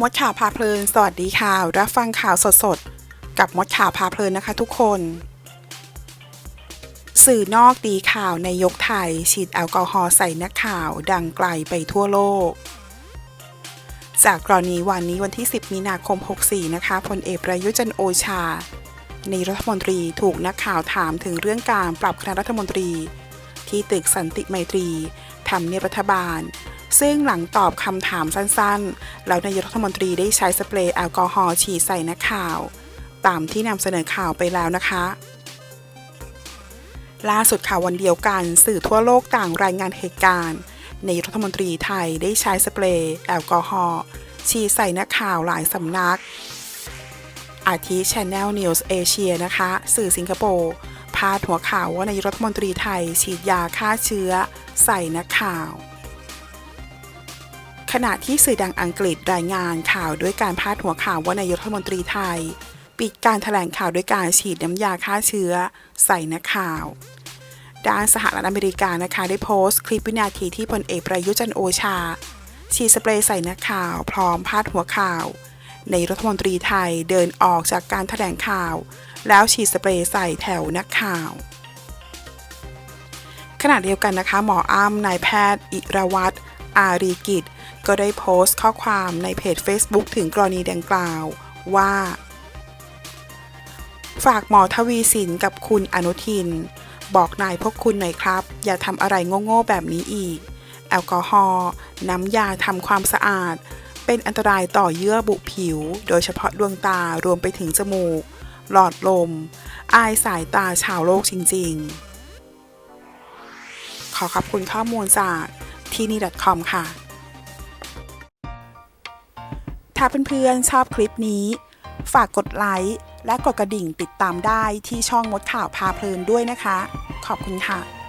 มดข่าวพาเพลิน สวัสดีค่ะ รับฟังข่าวสดๆ กับมดข่าวพาเพลินนะคะทุกคน สื่อนอกดีข่าวในยกไทย ฉีดแอลกอฮอล์ใส่นักข่าวดังไกลไปทั่วโลก จากกรณีวันนี้วันที่ 10 มีนาคม 64 นะคะพลเอกประยุจันโอชา ในรัฐมนตรีถูกนักข่าวถามถึงเรื่องการปรับคณะรัฐมนตรี ที่ตึกสันติไมตรีทำเนียบรัฐบาล ซึ่งหลังตอบคำถามสั้นๆ แล้วนายกรัฐมนตรีได้ใช้สเปรย์แอลกอฮอล์ฉีดใส่นักข่าว ตามที่นำเสนอข่าวไปแล้วนะคะ ล่าสุดข่าววันเดียวกันสื่อทั่วโลกต่างรายงานเหตุการณ์ในรัฐมนตรีไทยได้ใช้สเปรย์แอลกอฮอล์ฉีดใส่นักข่าวหลายสำนักอาทิ Channel News Asia นะคะ สื่อสิงคโปร์ พาดหัวข่าวว่านายรัฐมนตรีไทยฉีดยาฆ่าเชื้อ ใส่นักข่าว ขณะที่สื่อดังอังกฤษรายงานข่าวด้วยการพาดหัวข่าวว่านายรัฐมนตรีไทย ปิดการถแถลงข่าวด้วยการฉีดน้ำยาฆ่าเชื้อ ใส่นักข่าวด้านสหรัฐอเมริกานะคะได้โพสต์ คลิปวินาทีที่พลเอกประยุจันโอชา ฉีดสเปรย์ใส่นักข่าวพร้อมพาดหัวข่าว ในรัฐมนตรีไทยเดินออกจากการถแถลงข่าว แล้วฉีดสเปรย์ใส่แถวนักข่าวขณะเดียวกันนะคะ หมออ้ำนายแพทย์อิรวัตรอารีกิจ ก็ได้โพสต์ข้อความในเพจ Facebook ถึงกรณีดังกล่าวว่า ฝากหมอทวีสินกับคุณอนุทิน บอกนายพวกคุณหน่อยครับ อย่าทำอะไรโง่ๆแบบนี้อีก แอลกอฮอล์น้ำยาทำความสะอาด เป็นอันตรายต่อเยื่อบุผิว โดยเฉพาะดวงตารวมไปถึงจมูก หลอดลม อายสายตาชาวโลกจริง ๆ ขอขอบคุณข้อมูลจากที่นี่ .com ค่ะ ถ้าเพื่อนๆชอบคลิปนี้ ฝากกดไลค์และกดกระดิ่งติดตามได้ที่ช่องมดข่าวพาเพลินด้วยนะคะ ขอบคุณค่ะ